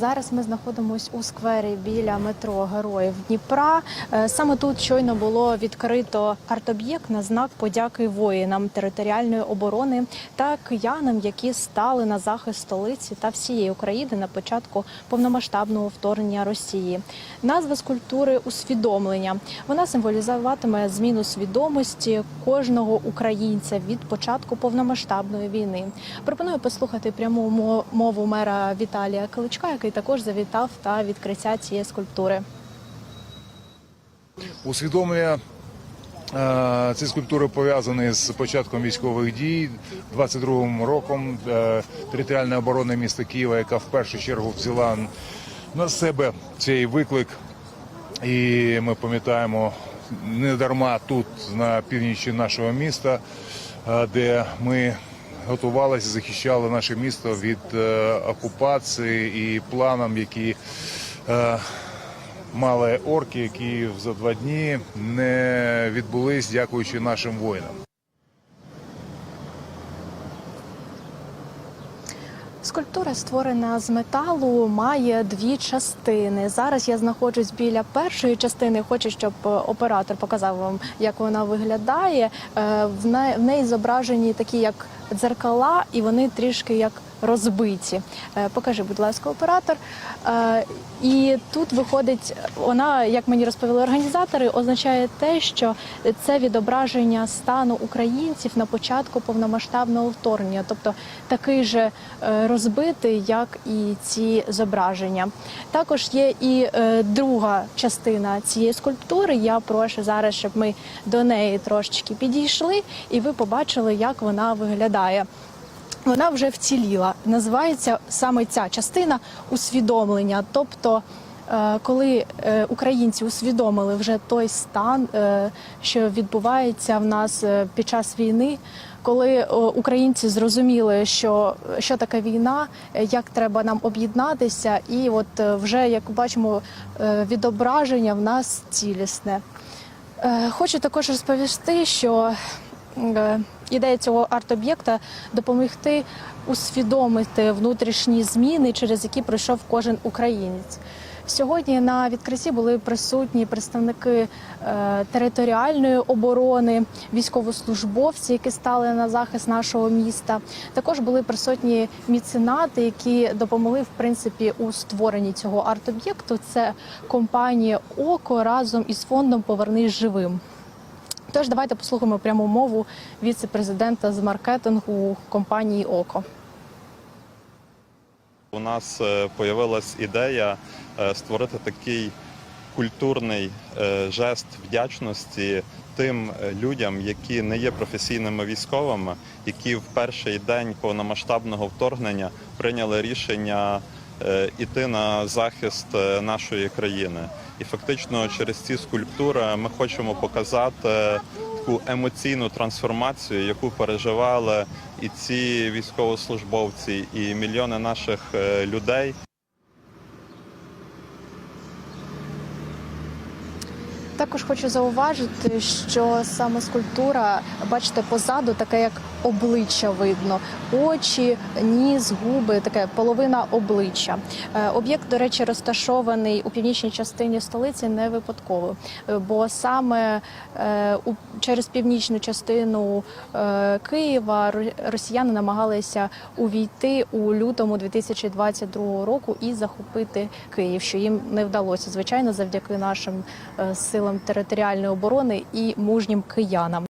Зараз ми знаходимося у сквері біля метро Героїв Дніпра. Е, Саме тут щойно було відкрито арт-об'єкт на знак подяки воїнам територіальної оборони та киянам, які стали на захист столиці та всієї України на початку повномасштабного вторгнення Росії. Назва скульптури усвідомлення. Вона символізуватиме зміну свідомості кожного українця від початку повномасштабної війни. Пропоную послухати пряму мову мера Віталія Кличка, який також завітав та відкриття цієї скульптури. Усвідомлення ці скульптури пов'язані з початком військових дій 22-м роком е, територіальна оборона міста Києва, яка в першу чергу взяла на себе цей виклик. І ми пам'ятаємо не дарма тут на північі нашого міста, е, де ми готувалися, захищали наше місто від е, окупації і планам, які е, мали орки, які за два дні не відбулись, дякуючи нашим воїнам. Скульптура створена з металу, має дві частини. Зараз я знаходжусь біля першої частини. Хочу, щоб е, оператор показав вам, як вона виглядає. В неї зображені такі як дзеркала, і вони трішки як розбиті. Е, Покажи, будь ласка, оператор. Е, І тут виходить, вона, як мені розповіли організатори, означає те, що це відображення стану українців на початку повномасштабного вторгнення, тобто такий же е, розбитий, як і ці зображення. Також є і друга частина цієї скульптури. Я прошу зараз, щоб ми до неї трошечки підійшли, і ви побачили, як вона виглядає. Вона вже вціліла. Називається саме ця частина усвідомлення. Тобто, е, коли е, українці усвідомили вже той стан, е, що відбувається в нас під час війни, коли українці зрозуміли, що, що таке війна, як треба нам об'єднатися, і от вже як бачимо, відображення в нас цілісне. Хочу також розповісти, що ідея цього арт-об'єкта допомогти усвідомити внутрішні зміни, через які пройшов кожен українець. Сьогодні на відкритті були присутні представники е, територіальної оборони, військовослужбовці, які стали на захист нашого міста. Також були присутні міценати, які допомогли в принципі у створенні цього арт-об'єкту. Це компанія Око разом із фондом Повернись живим. Тож давайте послухаємо пряму мову віце-президента з маркетингу компанії Око. У нас з'явилась ідея е, створити такий культурний е, жест вдячності тим е, людям, які не є професійними військовими, які в перший день повномасштабного вторгнення прийняли рішення е, іти на захист е, нашої країни. І фактично через ці скульптури ми хочемо показати таку емоційну трансформацію, яку переживали і ці військовослужбовці, і мільйони наших е, людей. Також хочу зауважити, що саме скульптура, бачите, позаду таке як обличчя видно, очі, ніс, губи, таке половина обличчя. Е, Об'єкт, до речі, розташований у північній частині столиці не випадково, е, бо саме е, через північну частину Києва ро- росіяни намагалися увійти у лютому 2022 року і захопити Київ, що їм не вдалося, звичайно, завдяки нашим силам територіальної оборони і мужнім киянам.